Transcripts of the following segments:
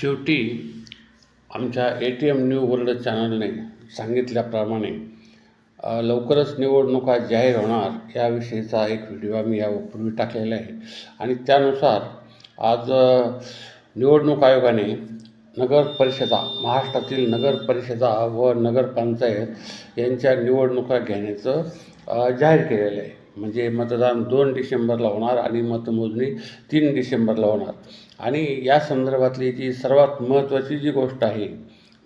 शेवटी आमच्या A T M new world चॅनलने सांगितल्याप्रमाणे लवकरच निवडणुका जाहीर होणार याविषयीचा एक व्हिडिओ आम्ही यापूर्वी टाकलेला आहे. आणि त्यानुसार आज निवडणूक आयोगाने नगर परिषदा महाराष्ट्रातील नगर परिषदा व नगरपंचायत यांच्या निवडणुका घेण्याचं जाहीर केलेलं आहे. म्हणजे मतदान दोन डिसेंबरला होणार आणि मतमोजणी तीन डिसेंबरला होणार. आणि या संदर्भातली जी सर्वात महत्त्वाची जी गोष्ट आहे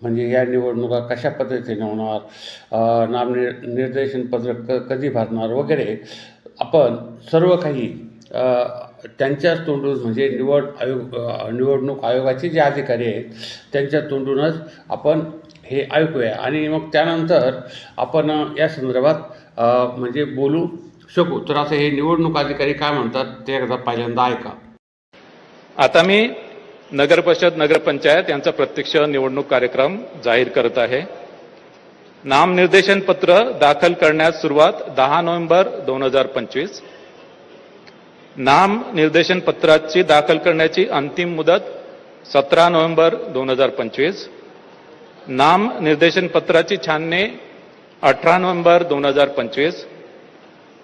म्हणजे या निवडणुका कशा पद्धतीने होणार अ, नामनिर निर्देशन क कधी भरणार वगैरे आपण सर्व काही त्यांच्याच तोंडून म्हणजे निवड आयोग निवडणूक आयोगाचे जे अधिकारी आहेत त्यांच्या तोंडूनच आपण हे ऐकूया. आणि मग त्यानंतर आपण या संदर्भात म्हणजे बोलू. शकू. तर असं हे निवडणूक अधिकारी काय म्हणतात ते एकदा पहिल्यांदा ऐका. आता मी नगर परिषद नगरपंचायत यांचा प्रत्यक्ष निवडणूक कार्यक्रम जाहीर करत आहे. नामनिर्देशन पत्र दाखल करण्यास सुरुवात दहा नोव्हेंबर दोन हजार पंचवीस. नाम निर्देशन पत्राची दाखल करण्याची अंतिम मुदत सतरा नोव्हेंबर दोन हजार पंचवीस. नाम निर्देशन पत्राची छाननी अठरा नोव्हेंबर दोन हजार पंचवीस.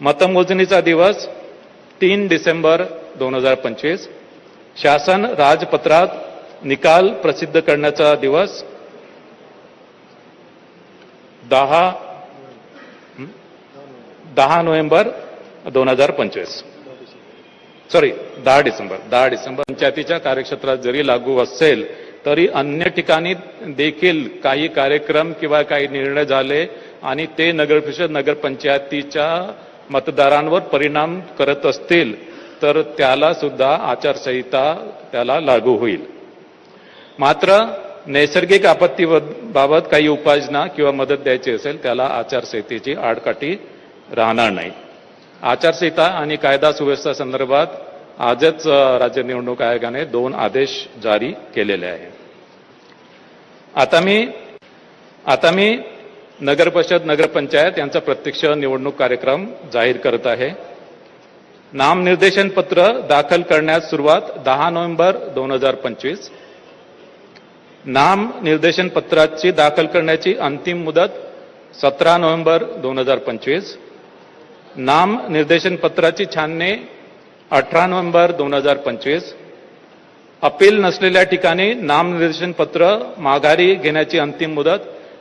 मतमोजणीचा दिवस तीन डिसेंबर दोन हजार पंचवीस. शासन राजपत्रात निकाल प्रसिद्ध करण्याचा दिवस दहा दहा नोव्हेंबर दोन हजार पंचवीस. सॉरी दहा डिसेंबर दहा डिसेंबर. पंचायतीच्या कार्यक्षेत्रात जरी लागू असेल तरी अन्य ठिकाणी देखील काही कार्यक्रम किंवा काही निर्णय झाले आणि ते नगरपरिषद नगरपंचायतीच्या मतदारांवर परिणाम करत असतील तर त्याला सुद्धा आचारसंहिता त्याला लागू होईल. मात्र नैसर्गिक आपत्तीबाबत काही उपाययोजना किंवा मदत द्यायची असेल त्याला आचारसंहितेची आडकाठी राहणार नाही. आचारसंहिता आणि कायदा सुव्यवस्था संदर्भात आजच राज्य निवडणूक आयोगाने दोन आदेश जारी केलेले आहे आता मी आता मी नगर परिषद नगरपंचायत यांचा प्रत्यक्ष निवडणूक कार्यक्रम जाहीर करत आहे. नामनिर्देशन पत्र दाखल करण्यास सुरुवात दहा नोव्हेंबर दोन हजार पंचवीस. नाम निर्देशन पत्राची दाखल करण्याची अंतिम मुदत सतरा नोव्हेंबर दोन हजार पंचवीस. नाम निर्देशन पत्राची छाननी अठरा नोव्हेंबर दोन हजार पंचवीस. अपील नसलेल्या ठिकाणी नामनिर्देशन पत्र माघारी घेण्याची अंतिम मुदत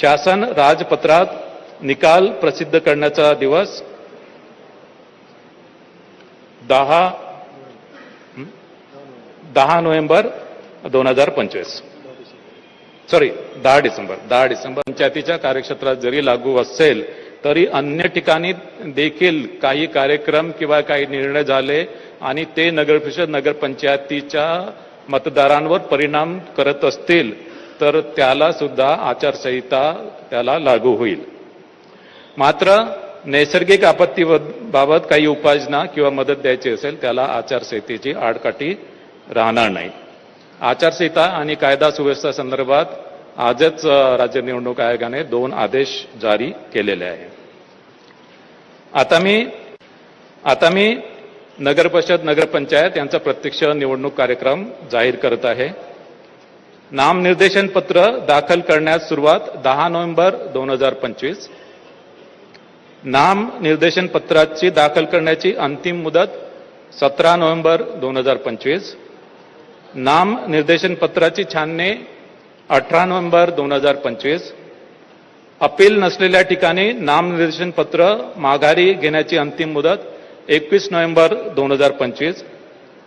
शासन राजपत्रात निकाल प्रसिद्ध करण्याचा दिवस दहा दहा नोव्हेंबर दोन हजार पंचवीस. सॉरी दहा डिसेंबर. दहा डिसेंबर पंचायतीच्या कार्यक्षेत्रात जरी लागू असेल तरी अन्य ठिकाणी देखील काही कार्यक्रम किंवा काही निर्णय झाले आणि ते नगरपरिषद नगरपंचायतीच्या मतदारांवर परिणाम करत असतील. तर त्याला सुद्धा आचारसंहिता त्याला लागू होईल. मात्र नैसर्गिक आपत्तीबाबत काही उपाययोजना किंवा मदत द्यायची असेल त्याला आचारसंहितेची आडकाठी राहणार नाही. आचारसंहिता आणि कायदा सुव्यवस्था संदर्भात आजच राज्य निवडणूक आयोगाने दोन आदेश जारी केलेले आहे आता मी आता मी नगर परिषद नगरपंचायत यांचा प्रत्यक्ष निवडणूक कार्यक्रम जाहीर करत आहे. नामनिर्देशन पत्र दाखल करण्यास सुरुवात दहा नोव्हेंबर दोन हजार पंचवीस. नाम निर्देशन पत्राची दाखल करण्याची अंतिम मुदत सतरा नोव्हेंबर दोन हजार पंचवीस. नाम निर्देशन पत्राची छाननी अठरा नोव्हेंबर दोन हजार पंचवीस. अपील नसलेल्या ठिकाणी नामनिर्देशन पत्र माघारी घेण्याची अंतिम मुदत एकवीस नोव्हेंबर दोन हजार पंचवीस.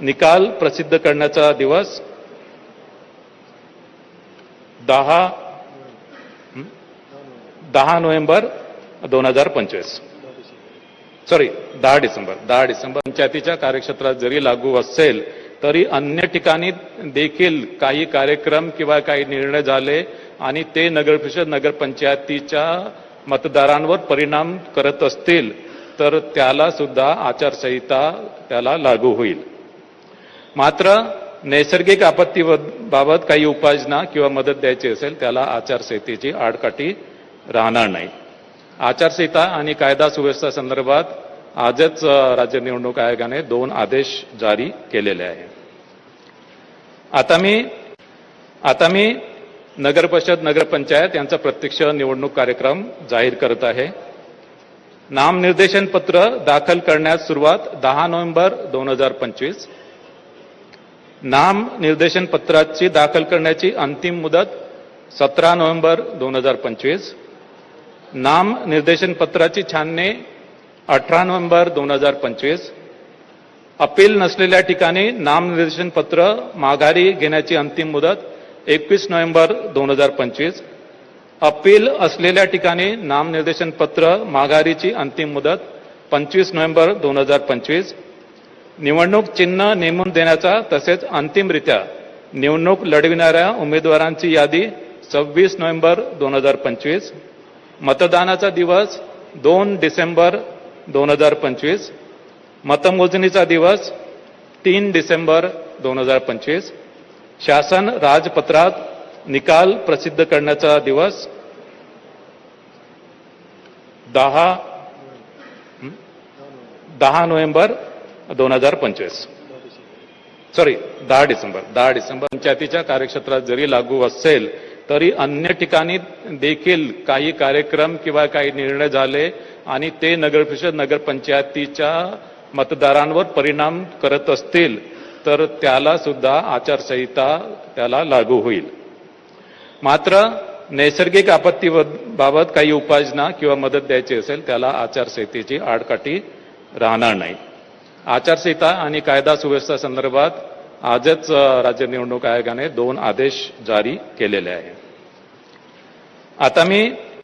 निकाल प्रसिद्ध करण्याचा दिवस दहा दहा नोव्हेंबर दोन हजार पंचवीस. सॉरी दहा डिसेंबर. दहा डिसेंबर पंचायतीच्या कार्यक्षेत्रात जरी लागू असेल तरी अन्य ठिकाणी देखील काही कार्यक्रम किंवा काही निर्णय झाले आणि ते नगरपरिषद नगरपंचायतीच्या मतदारांवर परिणाम करत असतील तर त्याला सुद्धा आचारसंहिता त्याला लागू होईल. मात्र नैसर्गिक आपत्तीबाबत काही उपाययोजना किंवा मदत द्यायची असेल त्याला आचारसंहितेची आडकाठी राहणार नाही. आचारसंहिता आणि कायदा सुव्यवस्था संदर्भात आजच राज्य निवडणूक आयोगाने दोन आदेश जारी केलेले आहे. आता मी आता मी नगरपरिषद नगरपंचायत यांचा प्रत्यक्ष निवडणूक कार्यक्रम जाहीर करत आहे. नामनिर्देशन पत्र दाखल करण्यास सुरुवात दहा नोव्हेंबर दोन हजार पंचवीस नाम निर्देशन पत्राची दाखल करण्याची अंतिम मुदत सतरा नोव्हेंबर दोन हजार पंचवीस. नाम निर्देशन पत्राची छाननी अठरा नोव्हेंबर दोन हजार पंचवीस. अपील नसलेल्या ठिकाणी नामनिर्देशन पत्र माघारी घेण्याची अंतिम मुदत एकवीस नोव्हेंबर दोन हजार पंचवीस. अपील असलेल्या ठिकाणी नामनिर्देशन पत्र माघारीची अंतिम मुदत पंचवीस नोव्हेंबर दोन हजार पंचवीस. निवडणूक चिन्ह नेमून देण्याचा तसेच अंतिमरित्या निवडणूक लढविणाऱ्या उमेदवारांची यादी सव्वीस नोव्हेंबर दोन हजार पंचवीस मतदानाचा दिवस दोन डिसेंबर दोन हजार पंचवीस मतमोजणीचा दिवस तीन डिसेंबर दोन हजार पंचवीस शासन राजपत्रात निकाल प्रसिद्ध करण्याचा दिवस दहा दहा नोव्हेंबर दोन हजार पंचवीस. सॉरी दहा डिसेंबर. दहा डिसेंबर पंचायतीच्या कार्यक्षेत्रात जरी लागू असेल तरी अन्य ठिकाणी देखील काही कार्यक्रम किंवा काही निर्णय झाले आणि ते नगरपरिषद नगरपंचायतीच्या मतदारांवर परिणाम करत असतील तर त्याला सुद्धा आचारसंहिता त्याला लागू होईल. मात्र नैसर्गिक आपत्तीबाबत काही उपाययोजना किंवा मदत द्यायची असेल त्याला आचारसंहितेची आडकाठी राहणार नाही. आचारसंहिता आणि कायदा सुव्यवस्था संदर्भात आजच राज्य निवडणूक आयोगाने दोन आदेश जारी केलेले आहे आता मी